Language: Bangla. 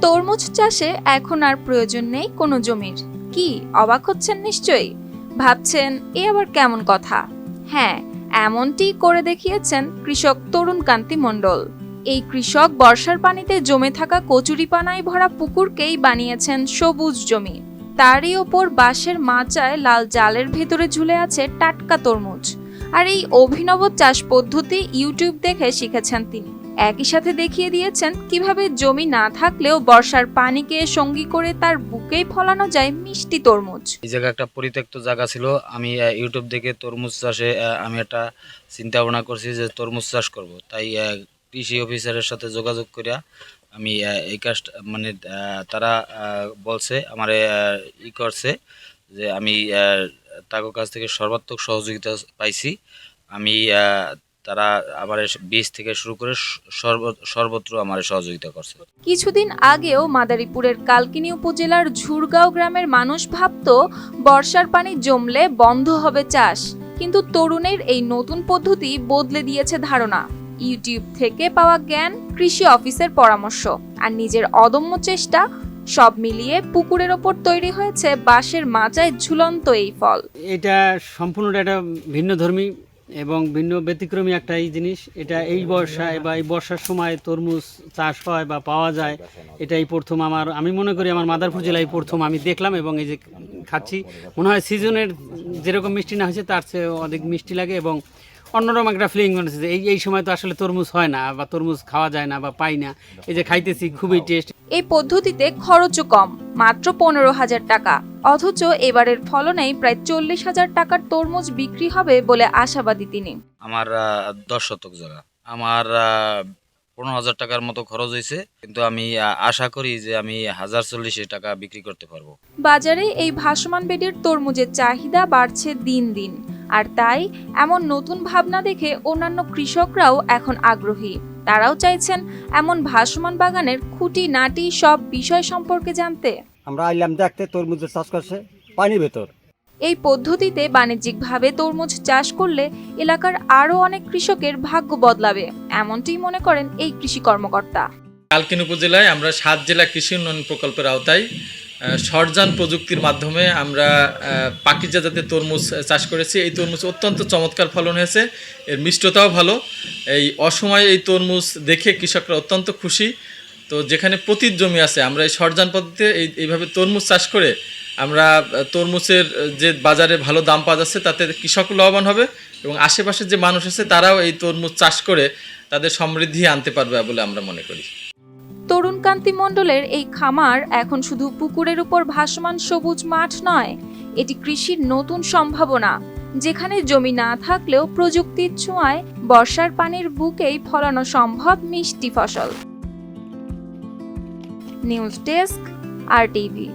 তরমুজ চাষে এখন আর প্রয়োজন নেই কোনো জমির। কি, অবাক হচ্ছেন নিশ্চয়ই? ভাবছেন, এ আবার কেমন কথা? হ্যাঁ এমনটি করে দেখিয়েছেন কৃষক তরুণ কান্তি মণ্ডল। এই কৃষক বর্ষার পানিতে জমে থাকা কচুরিপানায় ভরা পুকুরকেই বানিয়েছেন সবুজ জমি। তারই ওপর বাঁশের মাচায় লাল জালের ভেতরে ঝুলে আছে টাটকা তরমুজ। আর এই অভিনব চাষ পদ্ধতি ইউটিউব দেখে শিখেছেন তিনি। একই সাথে দেখিয়ে দিয়েছেন কীভাবে জমি না থাকলেও বর্ষার পানিকে সঙ্গী করে তার বুকেই ফলানো যায় মিষ্টি তরমুজ। এই জায়গা একটা পরিত্যক্ত জায়গা ছিল। আমি ইউটিউব দেখে তরমুজ চাষে আমি একটা চিন্তা ভাবনা করছি যে তরমুজ চাষ করব। তাই কৃষি অফিসারের সাথে যোগাযোগ করিয়া আমি এই কাজটা মানে তারা বলছে, আমার ই করছে যে আমি তাদের কাছ থেকে সর্বাত্মক সহযোগিতা পাইছি। আমি তারা আমার বীজ থেকে শুরু করে সর্বত্র আমার সহযোগিতা করছে। কিছুদিন আগেও মাদারীপুরের কালকিনি উপজেলার ঝুরগাঁও গ্রামের মানুষ ভাবত বর্ষার পানি জমলে বন্ধ হবে চাষ। কিন্তু তরুণের এই নতুন পদ্ধতি বদলে দিয়েছে ধারণা। ইউটিউব থেকে পাওয়া জ্ঞান কৃষি অফিসের পরামর্শ আর নিজের অদম্য চেষ্টা সব মিলিয়ে পুকুরের ওপর তৈরি হয়েছে বাঁশের মাচায় ঝুলন্ত এই ফল। এটা সম্পূর্ণটা একটা ভিন্ন ধর্মী এবং ভিন্ন ব্যতিক্রমী একটা এই জিনিস। এটা এই বর্ষায় বা এই বর্ষার সময় তরমুজ চাষ হয় বা পাওয়া যায়। এটাই প্রথম আমার আমি মনে করি আমার মাদারপুর জেলায় প্রথম আমি দেখলাম এবং এই যে খাচ্ছি। মনে হয় সিজনের যেরকম মিষ্টি না হয়েছে তার চেয়ে অনেক মিষ্টি লাগে এবং অন্যরকম একটা ফিলিং মনে হচ্ছে এই এই সময় তো আসলে তরমুজ হয় না বা তরমুজ খাওয়া যায় না বা পাই না। এই যে খাইতেছি খুবই টেস্ট এই পদ্ধতিতে খরচও কম মাত্র পনেরো হাজার টাকা। অথচ এবারের ফলনেই প্রায় চল্লিশ হাজার টাকার তরমুজ বিক্রি হবে বলে আশাবাদী তিনি। আমার দশ শতক জায়গা আমার পনেরো হাজার টাকার মতো খরচ হয়েছে কিন্তু আমি আশা করি যে আমি হাজার চল্লিশে টাকা বিক্রি করতে পারব। বাজারে এই ভাসমান বেডের তরমুজের চাহিদা বাড়ছে দিন দিন আর তাই এমন নতুন ভাবনা দেখে অন্যান্য কৃষকরাও এখন আগ্রহী। তারাও চাইছেন এমন ভাসমান বাগানের খুঁটি নাটি সব বিষয় সম্পর্কে জানতে। আমরা আইলাম দেখতে তরমুজের চাষ করছে পানির ভেতর। এই পদ্ধতিতে বাণিজ্যিকভাবে তরমুজ চাষ করলে এলাকার আরও অনেক কৃষকের ভাগ্য বদলাবে এমনটি মনে করেন এই কৃষি কর্মকর্তা। কালকিন উপজেলায় আমরা সাত জেলা কৃষি উন্নয়ন প্রকল্পের আওতায় সরজান প্রযুক্তির মাধ্যমে আমরা পাকিজা জাতের তরমুজ চাষ করেছি। এই তরমুজ অত্যন্ত চমৎকার ফলন হয়েছে এর মিষ্টতাও ভালো। এই অসময়ে এই তরমুজ দেখে কৃষকরা অত্যন্ত খুশি। তো যেখানে পতিত জমি আছে, আমরা এই সরজান পদ্ধতিতে এই, এইভাবে তরমুজ চাষ করে আমরা তরমুজের যে বাজারে ভালো দাম পাওয়া যাচ্ছে, তাতে কৃষক লাভবান হবে এবং আশেপাশের যে মানুষ আছে, তারাও এই তরমুজ চাষ করে তাদের সমৃদ্ধি আনতে পারবে বলে আমরা মনে করি। তরুণ কান্তি মণ্ডলের এই খামার এখন শুধু পুকুরের উপর ভাসমান সবুজ মাঠ নয়, এটি কৃষির নতুন সম্ভাবনা। যেখানে জমি না থাকলেও প্রযুক্তির ছোঁয়ায় বর্ষার পানির বুকেই ফলানো সম্ভব মিষ্টি ফসল। News desk R T V.